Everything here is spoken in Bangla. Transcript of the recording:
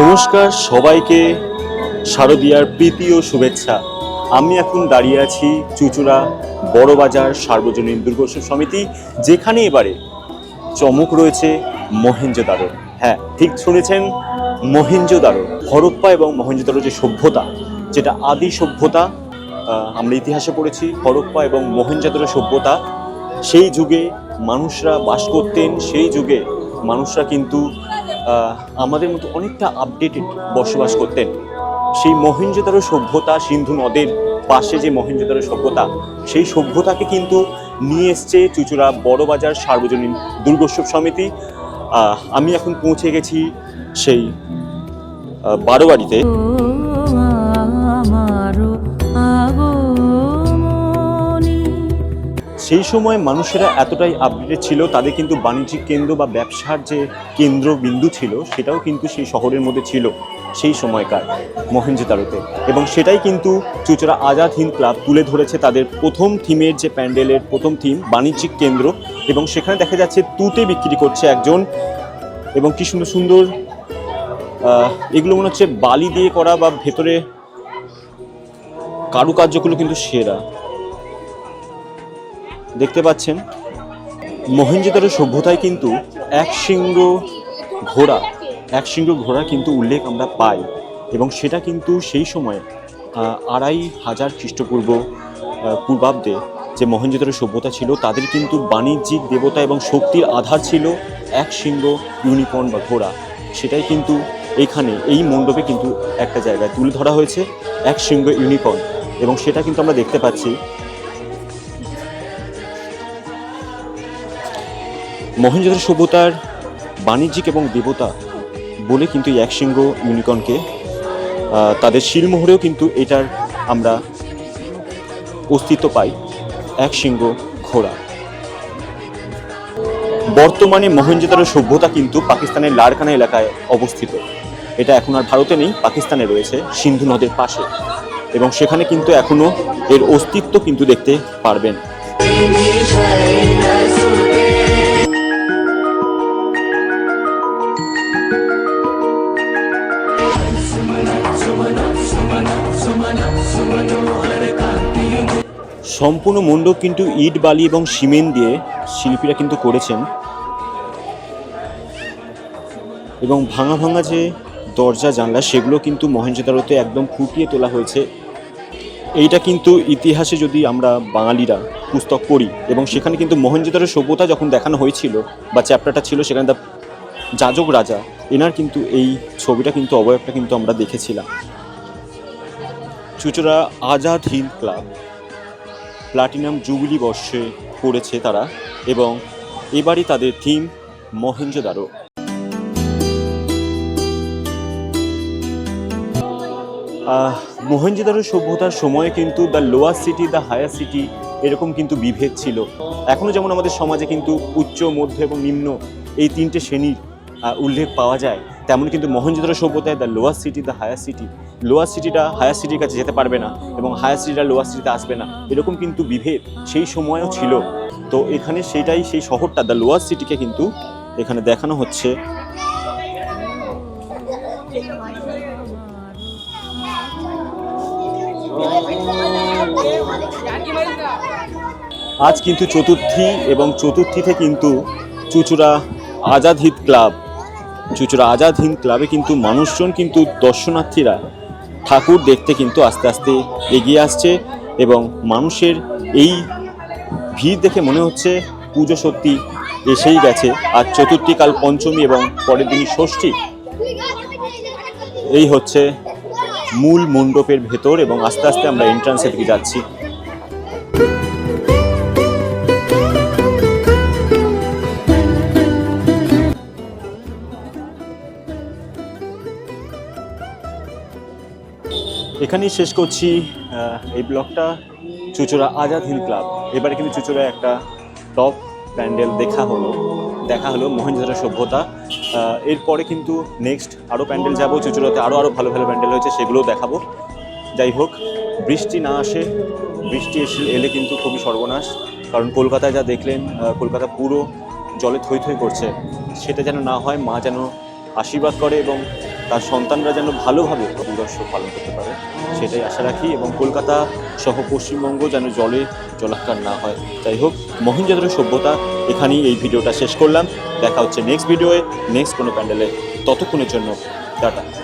নমস্কার সবাইকে, শারদীয়ার প্রীতি ও শুভেচ্ছা। আমি এখন দাঁড়িয়ে আছি চুচুড়া বড়বাজার সার্বজনীন দুর্গোৎসব সমিতি, যেখানে এবারে চমক রয়েছে মহেঞ্জোদারো হ্যাঁ ঠিক শুনেছেন মহেঞ্জোদারো হরপ্পা এবং মহেঞ্জোদারো যে সভ্যতা, যেটা আদি সভ্যতা আমরা ইতিহাসে পড়েছি, হরপ্পা এবং মহেঞ্জোদারো সভ্যতা, সেই যুগে মানুষরা বাস করতেন, সেই যুগে মানুষরা কিন্তু আমাদের মতো অনেকটা আপডেটেড বসবাস করতেন। সেই মহেঞ্জোদারো সভ্যতা সিন্ধু নদের পাশে যে মহেঞ্জোদারো সভ্যতা সেই সভ্যতাকে কিন্তু নিয়ে এসছে চুচুড়া বড়বাজার সার্বজনীন দুর্গোৎসব সমিতি। আমি এখন পৌঁছে গেছি সেই আহ, সেই সময় মানুষেরা এতটাই আপডেটেড ছিল, তাদের কিন্তু বাণিজ্যিক কেন্দ্র বা ব্যবসার যে কেন্দ্রবিন্দু ছিল, সেটাও কিন্তু সেই শহরের মধ্যে ছিল সেই সময়কার মহেঞ্জোদারোতে এবং সেটাই কিন্তু চুচড়া আজাদ হিন্দ ক্লাব তুলে ধরেছে তাদের প্রথম থিমের যে প্যান্ডেলের প্রথম থিম, বাণিজ্যিক কেন্দ্র। এবং সেখানে দেখা যাচ্ছে তুতে বিক্রি করছে একজন। এবং কি সুন্দর সুন্দর এগুলো মনে হচ্ছে বালি দিয়ে করা বা ভেতরে কারুকার্যগুলো কিন্তু সেরা। দেখতে পাচ্ছেন মহেঞ্জোদারো সভ্যতায় কিন্তু এক শৃঙ্গ ঘোড়া, এক শৃঙ্গ ঘোড়া কিন্তু উল্লেখ আমরা পাই এবং সেটা কিন্তু সেই সময় আড়াই হাজার খ্রিস্টপূর্ব পূর্বাব্দে যে মহেঞ্জোদারো সভ্যতা ছিল, তাদের কিন্তু বাণিজ্যিক দেবতা এবং শক্তির আধার ছিল এক শৃঙ্গ ইউনিকর্ন বা ঘোড়া। সেটাই কিন্তু এখানে, এই মণ্ডপে কিন্তু একটা জায়গায় তুলে ধরা হয়েছে, এক শৃঙ্গ ইউনিকর্ন। এবং সেটা কিন্তু আমরা দেখতে পাচ্ছি মহেঞ্জোদারো সভ্যতার বাণিজ্যিক এবং দেবতা বলে কিন্তু এই একশৃঙ্গ ইউনিকর্নকে তাদের শিলমোহরেও কিন্তু এটার আমরা অস্তিত্ব পাই, একশৃঙ্গ ঘোড়া। বর্তমানে মহেঞ্জোদারো সভ্যতা কিন্তু পাকিস্তানের লারকানা এলাকায় অবস্থিত। এটা এখন আর ভারতে নেই, পাকিস্তানে রয়েছে, সিন্ধু নদের পাশে। এবং সেখানে কিন্তু এখনও এর অস্তিত্ব কিন্তু দেখতে পারবেন। সম্পূর্ণ মণ্ডপ কিন্তু ইট, বালি এবং সিমেন্ট দিয়ে শিল্পীরা কিন্তু করেছেন। এবং ভাঙা ভাঙা যে দরজা, জানলা, সেগুলো কিন্তু মহেঞ্জোদারোতে একদম ফুটিয়ে তোলা হয়েছে। এইটা কিন্তু ইতিহাসে যদি আমরা বাঙালিরা পুস্তক পড়ি, এবং সেখানে কিন্তু মহেঞ্জোদারো সভ্যতা যখন দেখানো হয়েছিল বা চ্যাপ্টারটা ছিল, সেখানে দা যাজক রাজা, এনার কিন্তু এই ছবিটা কিন্তু, অবয়বটা কিন্তু আমরা দেখেছিলাম। Chuchura Azad Hind club. Platinum jubilee বর্ষে করেছে তারা এবং এবারই তাদের থিম মহেঞ্জোদারো মহেঞ্জোদারো সভ্যতার সময়ে কিন্তু the lower city the higher city এরকম কিন্তু বিভেদ ছিল। এখনও যেমন আমাদের সমাজে কিন্তু উচ্চ, মধ্য এবং নিম্ন এই তিনটে শ্রেণির উল্লেখ পাওয়া যায়, তেমন কিন্তু মহেঞ্জোদারো সভ্যতায় the lower city the higher city lower সিটিটা হায়ার সিটির কাছে যেতে পারবে না এবং হায়ার সিটিটা লোয়ার সিটিতে আসবে না। এরকম কিন্তু বিভেদ সেই সময়ও ছিল। তো এখানে সেটাই সেই শহরটা দ্য লোয়ার সিটিকে কিন্তু এখানে দেখানো হচ্ছে। আজ কিন্তু চতুর্থী এবং চতুর্থীতে কিন্তু চুচুড়া আজাদ হিন্দ ক্লাব, চুচুড়া আজাদ হিন্দ ক্লাবে কিন্তু মানুষজন কিন্তু দর্শনার্থীরা ঠাকুর দেখতে কিন্তু আস্তে আস্তে এগিয়ে আসছে এবং মানুষের এই ভিড় দেখে মনে হচ্ছে পুজো সত্যি এসেই গেছে। আর চতুর্থী, কাল পঞ্চমী এবং পরের দিনই ষষ্ঠী। এই হচ্ছে মূল মণ্ডপের ভেতর এবং আস্তে আস্তে আমরা এন্ট্রান্সের দিকে যাচ্ছি। এখানেই শেষ করছি এই ব্লগটা, চুচুড়া আজাদ হিন্দ ক্লাব। এবারে কিন্তু চুচুড়ায় একটা টপ প্যান্ডেল দেখা হলো দেখা হলো মহেঞ্জোদারো সভ্যতা। এরপরে কিন্তু নেক্সট আরও প্যান্ডেল যাব, চুচুড়াতে আরও আরও ভালো ভালো প্যান্ডেল হয়েছে, সেগুলোও দেখাবো। যাই হোক, বৃষ্টি না আসে, বৃষ্টি এসে এলে কিন্তু খুবই সর্বনাশ, কারণ কলকাতায় যা দেখলেন কলকাতা পুরো জলে থই থই করছে, সেটা যেন না হয়, মা যেন আশীর্বাদ করে এবং তার সন্তানরা যেন ভালোভাবে দুর্দর্শ পালন করতে পারে, সেটাই আশা রাখি এবং কলকাতা সহ পশ্চিমবঙ্গ যেন জলে জলাকার না হয়। যাই হোক মহেন্দ্র সভ্যতা, এখানেই এই ভিডিওটা শেষ করলাম। দেখা হচ্ছে নেক্সট ভিডিওয়ে নেক্সট কোনো প্যান্ডেলে। ততক্ষণের জন্য, টাটা।